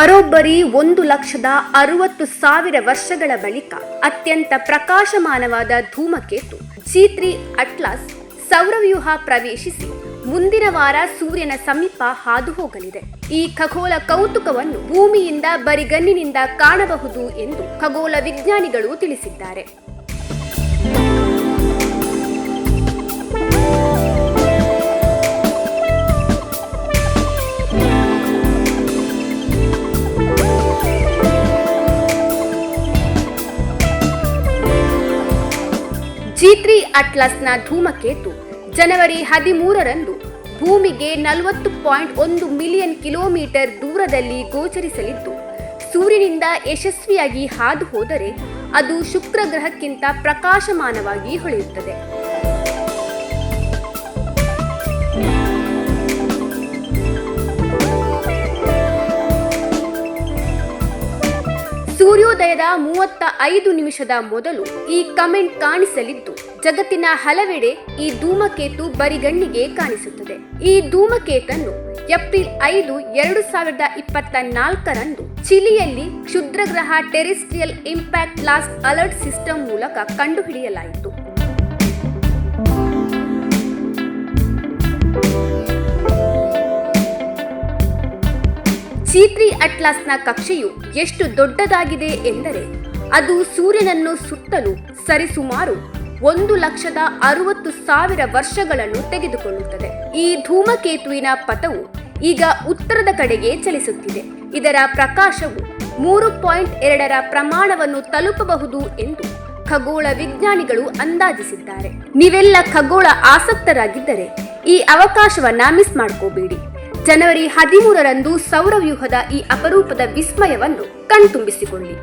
ಬರೋಬ್ಬರಿ ಒಂದು ಲಕ್ಷದ ಅರವತ್ತು ಸಾವಿರ ವರ್ಷಗಳ ಬಳಿಕ ಅತ್ಯಂತ ಪ್ರಕಾಶಮಾನವಾದ ಧೂಮಕೇತು. ಚೀತ್ರಿ ಅಟ್ಲಾಸ್ ಸೌರವ್ಯೂಹ ಪ್ರವೇಶಿಸಿ ಮುಂದಿನ ವಾರ ಸೂರ್ಯನ ಸಮೀಪ ಹಾದು ಹೋಗಲಿದೆ ಈ ಖಗೋಳ ಕೌತುಕವನ್ನು ಭೂಮಿಯಿಂದ ಬರಿಗನ್ನಿನಿಂದ ಕಾಣಬಹುದು ಎಂದು ಖಗೋಳ ವಿಜ್ಞಾನಿಗಳು ತಿಳಿಸಿದ್ದಾರೆ. ಜಿ ಅಟ್ಲಾಸ್ನ ಧೂಮಕೇತು. ಜನವರಿ ಹದಿಮೂರರಂದು ಭೂಮಿಗೆ ನಲವತ್ತು ಪಾಯಿಂಟ್ ಒಂದು ಮಿಲಿಯನ್ ಕಿಲೋಮೀಟರ್ ದೂರದಲ್ಲಿ ಗೋಚರಿಸಲಿದ್ದು, ಸೂರ್ಯನಿಂದ ಯಶಸ್ವಿಯಾಗಿ ಹಾದು ಹೋದರೆ ಅದು ಶುಕ್ರ ಗ್ರಹಕ್ಕಿಂತ ಪ್ರಕಾಶಮಾನವಾಗಿ ಹೊಳೆಯುತ್ತದೆ. ಸೂರ್ಯೋದಯದ ಮೂವತ್ತ ಐದು ನಿಮಿಷದ ಮೊದಲು ಈ ಕಮೆಂಟ್ ಕಾಣಿಸಲಿದ್ದು, ಜಗತ್ತಿನ ಹಲವೆಡೆ ಈ ಧೂಮಕೇತು ಬರಿಗಣ್ಣಿಗೆ ಕಾಣಿಸುತ್ತದೆ. ಈ ಧೂಮಕೇತನ್ನು ಏಪ್ರಿಲ್ ಐದು, ಎರಡು ಸಾವಿರದ ಇಪ್ಪತ್ತ ನಾಲ್ಕರಂದು ಚಿಲಿಯಲ್ಲಿ ಕ್ಷುದ್ರಗ್ರಹ terrestrial impact last alert system ಮೂಲಕ ಕಂಡುಹಿಡಿಯಲಾಯಿತು. ಚೀತ್ರಿ ಅಟ್ಲಾಸ್ನ ಕಕ್ಷೆಯು ಎಷ್ಟು ದೊಡ್ಡದಾಗಿದೆ ಎಂದರೆ ಅದು ಸೂರ್ಯನನ್ನು ಸುತ್ತಲು ಸರಿಸುಮಾರು ಒಂದು ಲಕ್ಷದ ಅರವತ್ತು ಸಾವಿರ ವರ್ಷಗಳನ್ನು ತೆಗೆದುಕೊಳ್ಳುತ್ತದೆ. ಈ ಧೂಮಕೇತುವಿನ ಪಥವು ಈಗ ಉತ್ತರದ ಕಡೆಗೆ ಚಲಿಸುತ್ತಿದೆ. ಇದರ ಪ್ರಕಾಶವು ಮೂರು ಪಾಯಿಂಟ್ ಎರಡರ ಪ್ರಮಾಣವನ್ನು ತಲುಪಬಹುದು ಎಂದು ಖಗೋಳ ವಿಜ್ಞಾನಿಗಳು ಅಂದಾಜಿಸಿದ್ದಾರೆ. ನೀವೆಲ್ಲ ಖಗೋಳ ಆಸಕ್ತರಾಗಿದ್ದರೆ ಈ ಅವಕಾಶವನ್ನ ಮಿಸ್ ಮಾಡ್ಕೋಬೇಡಿ. ಜನವರಿ ಹದಿಮೂರರಂದು ಸೌರವ್ಯೂಹದ ಈ ಅಪರೂಪದ ವಿಸ್ಮಯವನ್ನು ಕಣ್ತುಂಬಿಸಿಕೊಳ್ಳಿ.